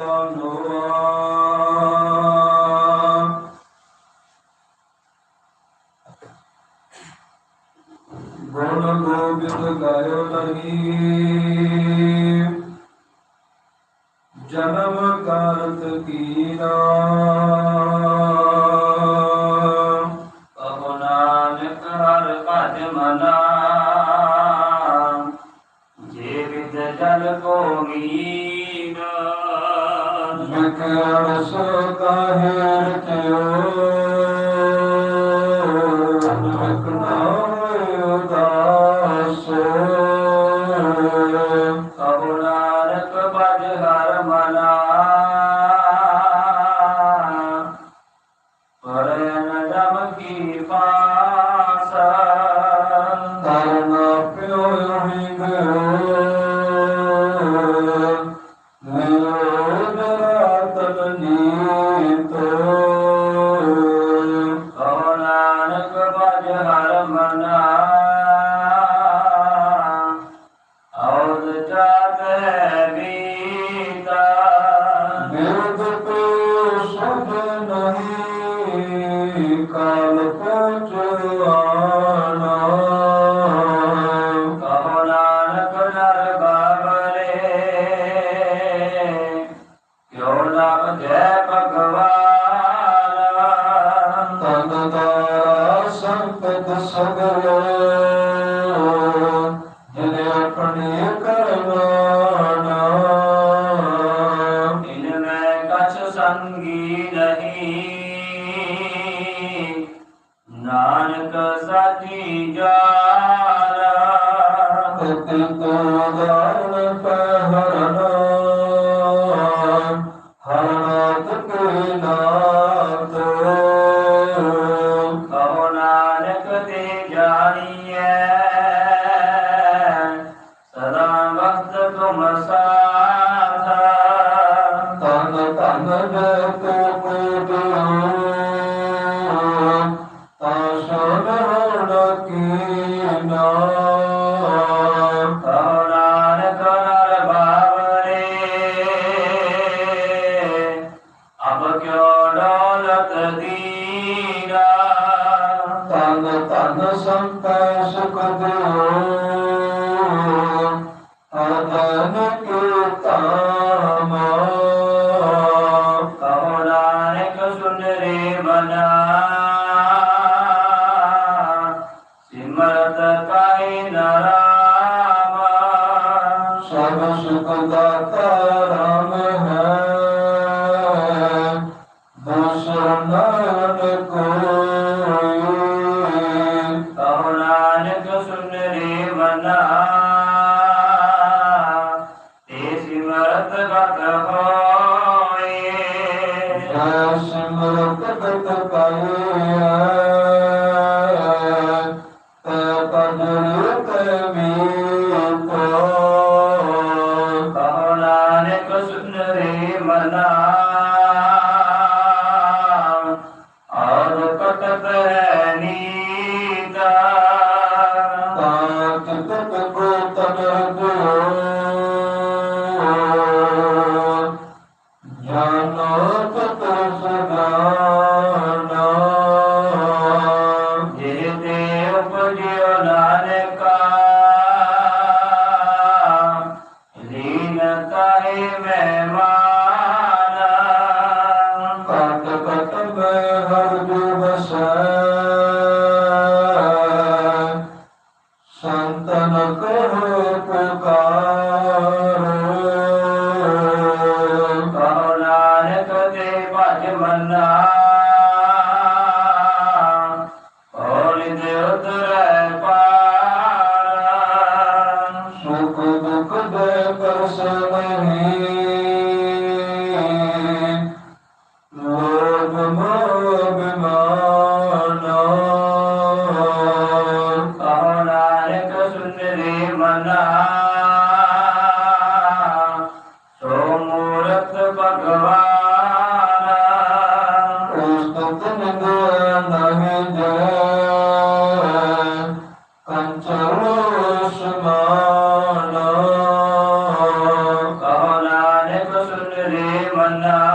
ਗੁਣ في قلبي ਸੰਤਨ ਕਰੋ Tuhan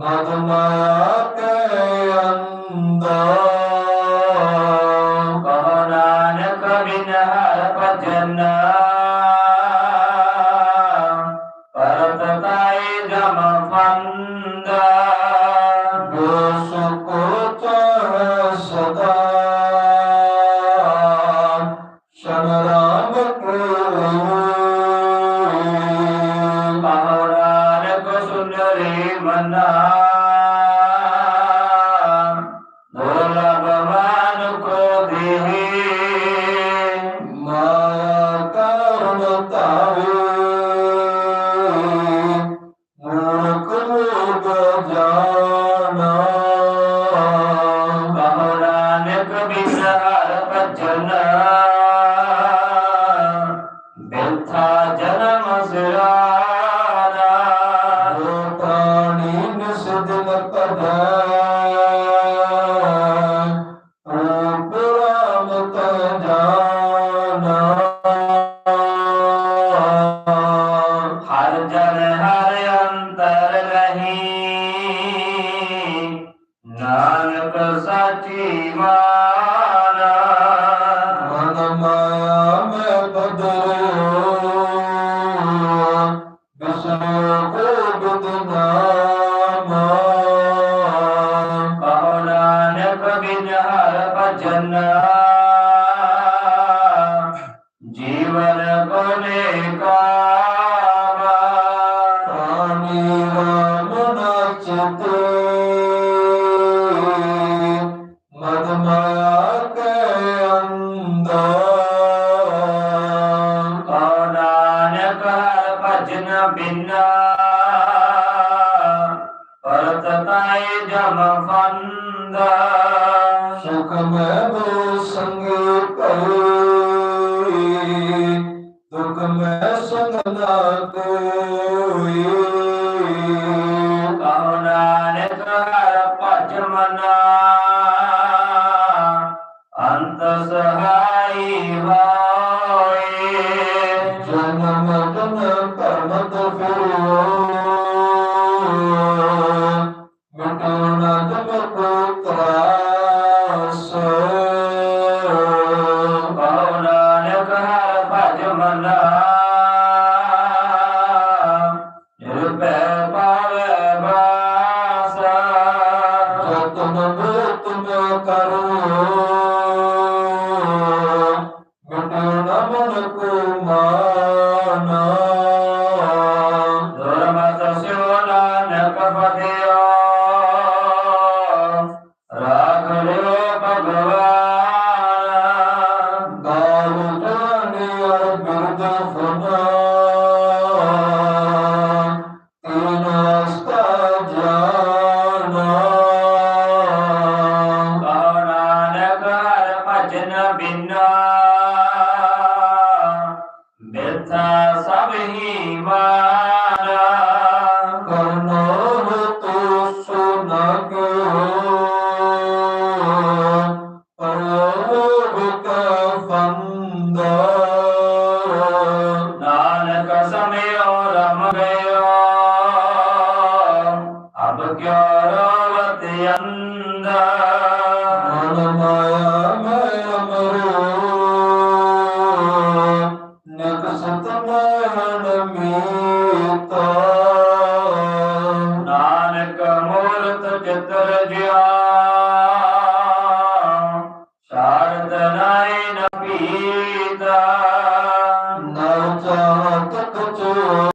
নদমা ਜਾਣਾ ਕਹੋ ਹਰ ਭਜਨ ਨਰ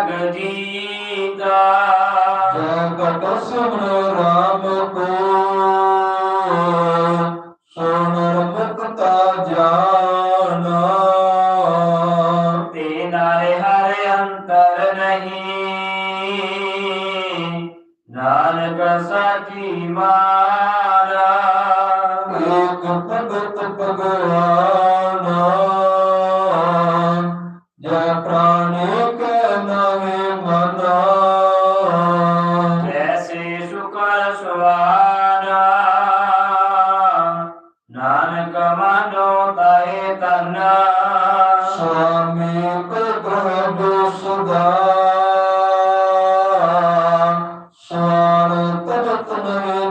ਜਗ ਜੀਤਾ ਜਗਤ ਸੁਣ ਰਾਮ ਕੋ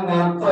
Santo.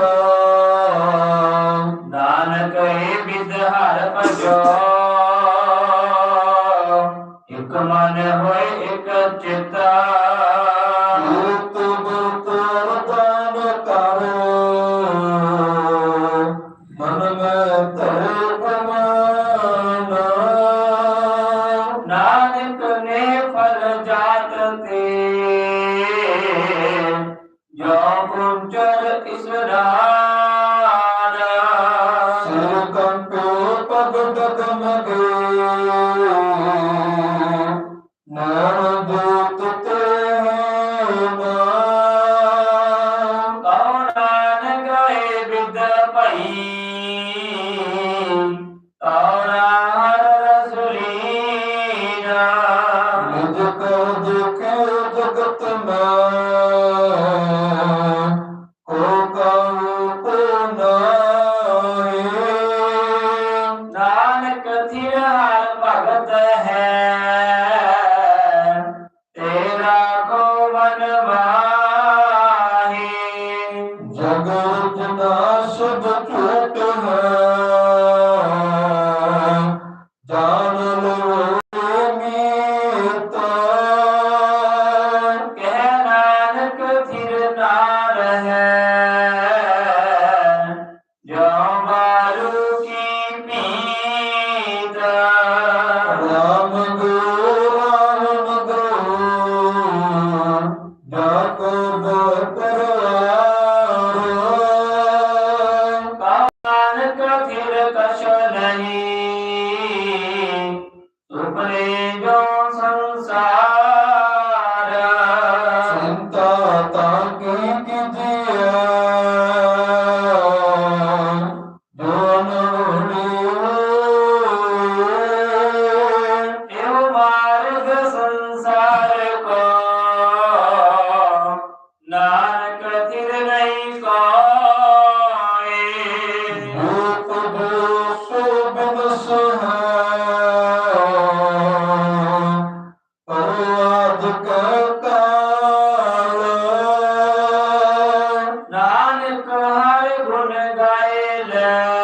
ਕਰ ਹਰ ਗੁਣ ਗਾਏ ਲੈ।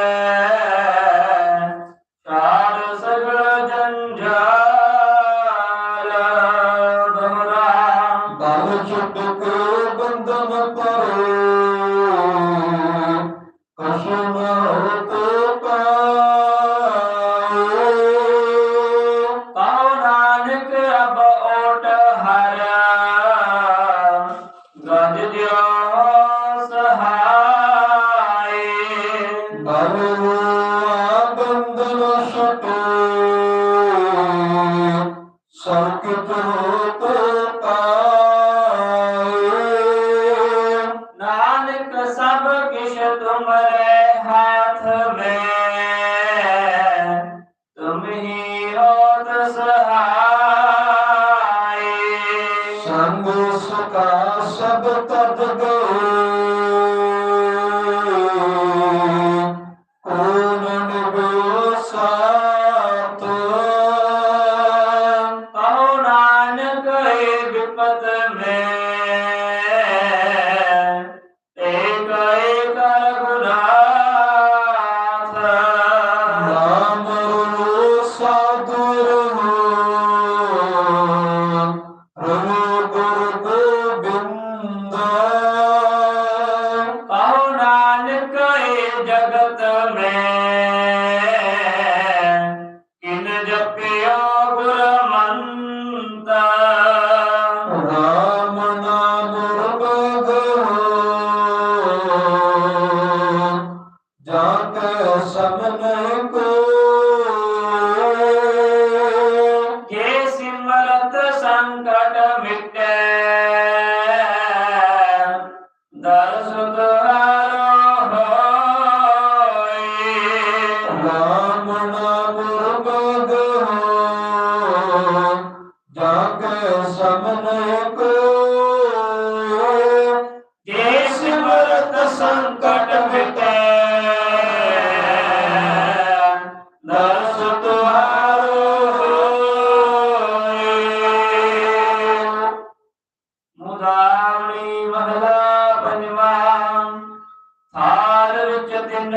ਥਾਲ ਵਿੱਚ ਤਿੰਨ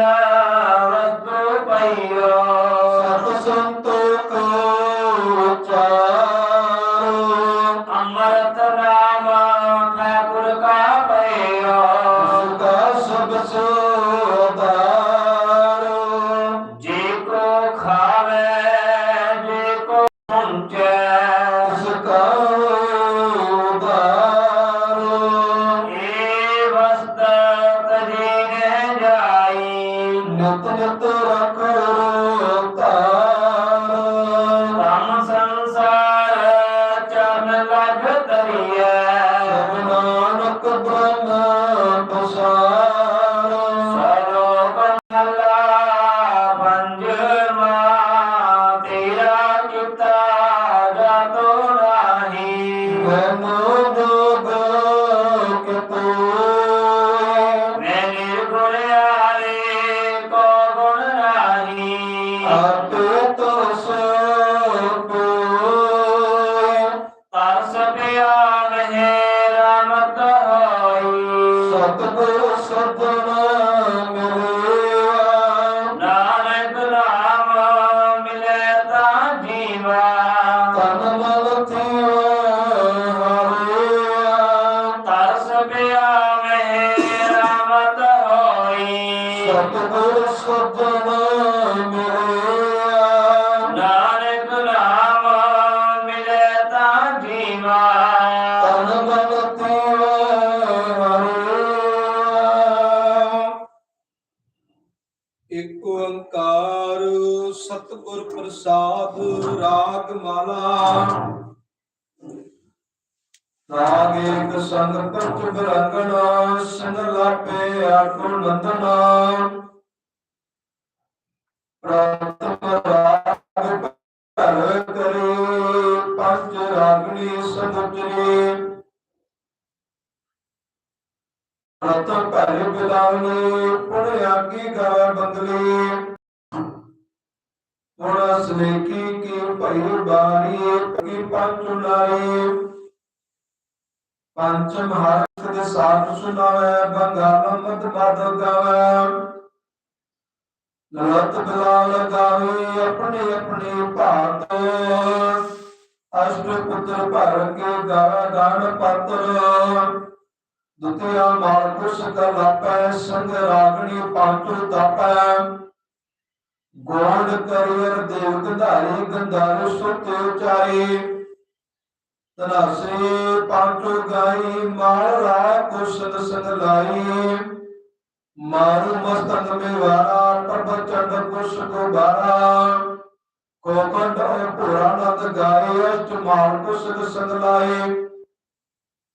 Allah. ਇਕ ਓੰਕਾਰ ਸਤਿਗੁਰ ਪ੍ਰਸਾਦ ਰਾਗ ਮਾਲਾ ਰਾਗ ਏਕ ਸੰਗ ਪਰਚ ਬਰੰਗਣਾ ਸੰਗ ਲਾਪੇ ਆਟੋ ਨੰਦਨਾ ਪ੍ਰਤਮ ਭਰ ਬਿਲਾਵਨੀ ਪੁਣ ਆਗੀ ਗਾਵੇ ਬੰਗਲੀ ਹੁਣ ਸਨੇਕੀ ਕੀ ਭਈ ਬਾਣੀ ਕੀ ਪੰਜ ਨਾਰੀ ਪੰਚਮ ਹਰਖ ਦੇ ਸਾਥ ਸੁਨਾਵੇ ਬੰਗਾਲ ਮਤ ਮਦ ਗਾਵੇ। ਲਲਤ ਬਿਲਾਲ ਗਾਵੇ, ਆਪਣੀ ਆਪਣੀ ਭਾਤ ਅਸ਼ਟ ਪੁੱਤਰ ਭਰ ਕੇ ਗਾ ਗਾਣ ਪਤਰ। ਦੁਤਿਆ ਮਾਲ ਕੁਛ ਕਲਾਪੈ ਸੰਗ ਰਾਗਣੀ ਪਾਂਚੂ ਤਾਪੈ। ਗੋੜ ਕਰੀਅਰ ਦੇਵ ਗੰਧਾਰੀ, ਗੰਧਾਰ ਸੁਤੇ ਉਚਾਰੀ। ਤਨਾਸੇ ਪਾਂਚੋ ਗਾਈ, ਮਾਲ ਰਾ ਕੁਸ਼ਦ ਸੰਗ ਲਾਈ। ਮਾਰੂ ਮਸਤੰਗ ਮੇ ਪ੍ਰਭ ਚੰਡ ਕੁਸ਼ ਕੋ ਬਾਰਾ। ਕੋਕੰਡ ਔ ਪੁਰਾਨੰਦ ਗਾਏ ਅਸ਼ਟ ਮਾਲ ਕੁਸ਼ਦ ਸੰਗ ਲਾਈ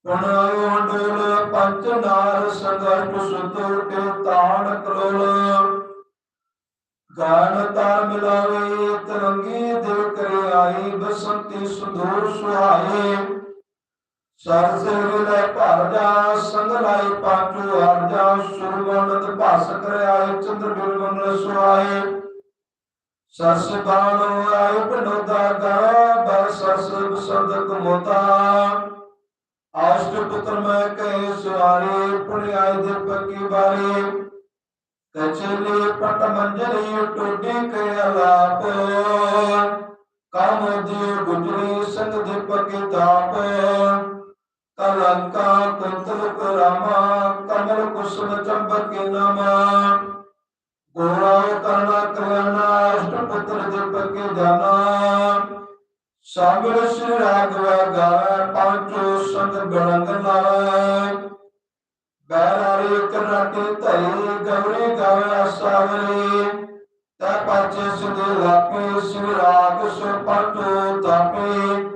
ਪੁਣਾਇਓ ਹੰਡੋਲ ਨਾਰ ਸੰਗਠ ਸੁਤੁਰ ਕੇ ਤਾਣ ਕਲੋਲ ਗਾਨ ਤਾਰ ਮਿਲਾਵੇ ਤਰੰਗੀ ਦਿਲ ਕਰੇ ਆਈ ਬਸੰਤੀ ਸੁਦੂਰ ਸੁਹਾਏ ਸਰ ਸਿਰ ਭਰ ਜਾ ਸੰਗ ਲਾਈ ਪਾਚੂ ਹਰ ਜਾ ਸੁਰਵਨਤ ਭਾਸ ਕਰੇ ਆਏ ਚੰਦਰ ਬਿਲ ਸੁਹਾਏ ਸਰਸ ਬਾਣੋ ਆਇ ਬਨੋਦਾ ਗਾ ਬਰ ਸਰਸ ਬਸੰਤ ਕਮੋਤਾ ਆਸ਼ਟ ਪੁੱਤਰ ਮੈਂ ਕਹੇ ਸੁਆਰੇ ਪੁਣਿਆਇ ਦੇ ਪੱਕੀ ਬਾਰੇ। ਕਚਲੇ ਪਟ ਮੰਜਰੀ, ਟੋਡੀ ਕੇ ਅਲਾਪ। ਕਾਮ ਦੀ ਗੁਜਰੀ, ਸੰਗ ਦੇ ਪੱਕੀ ਤਾਪ। ਕਲੰਕਾ ਕੁੰਤਲ ਰਾਮਾ ਕਮਲ ਕੁਸਮ ਚੰਬਕੇ ਨਾਮਾ। ਗੋਰਾ ਕਰਨਾ ਕਰਨਾ ਅਸ਼ਟ ਪੁੱਤਰ ਦੇ ਪੱਕੇ ਜਾਨਾ। ਸਾਗਰ ਸ੍ਰੀ ਰਾਗਵ ਗਾਵੇ ਪਾਂਚੋ ਸੰਗ ਗਣੰਗ ਲਾਵੇ ਬੈਰਾਰੀ ਕਰਨਾਟੇ ਧਈ ਗੌਰੀ ਗਾਵੇ ਆਸਾਵਰੀ ਪਾਚੇ ਸੁਦੇ ਲਾਪੇ ਸ੍ਰੀ ਰਾਗ ਤਾਪੇ।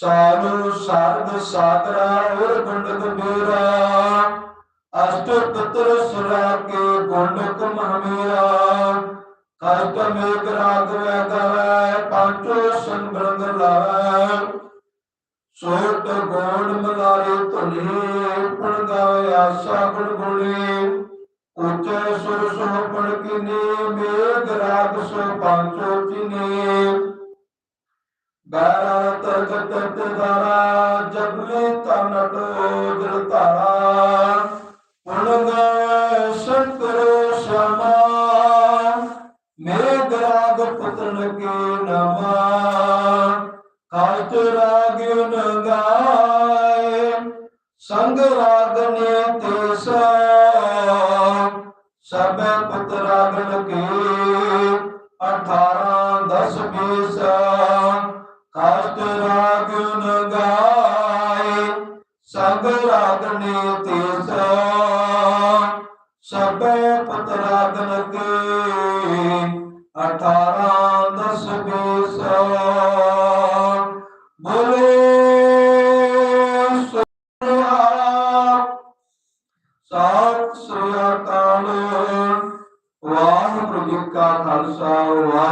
ਸਾਰੂ ਸਰਦ ਸਾਗਰਾ ਔਰ ਗੁੰਡ ਗੰਭੀਰਾ। ਅਸ਼ਟ ਪੁੱਤਰ ਸੁਰਾ ਕੇ ਗੁੰਡ ਕੁਮਹਮੀਰਾ। ਕਸ਼ਟ ਮੇਘ ਰਾਗਵ ਗਾਵੇ ਪਾਂਚੋ ਸੰਗ ਬ੍ਰੰਗ ਲਾਵੇ। ਸੋਟ ਗੋੜ ਮਲਾਰੇ ਧੁਨੀ ਪਣ ਗਾਵੇ ਆਸਾ ਗੁਣ ਗੁਣੀ। ਉੱਚੇ ਸੁਰ ਸੋ ਪਣ ਕੀਨੀ, ਮੇਘ ਰਾਗ ਸੋ ਪਾਂਚੋ ਚੀਨੀ। ਬੈਰਾ ਤਰਗਤ ਤਦਾਰਾ ਜਬਲੇ ਤਨਟ ਦਿਲ ਤਾਰਾ ਪੁਣਗ ਸ਼ੰਕਰ ਸ਼ਮਾ ਮੇਰੇ ਗਰਾਗ ਪੁੱਤਨ ਕੇ ਨਮਾ। ਕਾਇਤ ਰਾਗ ਨ ਗਾਏ, ਸੰਗ ਰਾਗ ਤੇਸਾ ਸਭੇ ਪੁੱਤ ਰਾਗਨ ਕੇ 18 10 20 ਕਾਸ਼ਟ ਰਾਗ ਨ ਸੰਗ ਰਾਗ ਨੇ ਤੇਸਾ ਸਭੇ ਪੁੱਤ ਰਾਗਨ ਕੇ 18 ਸ੍ਰੀ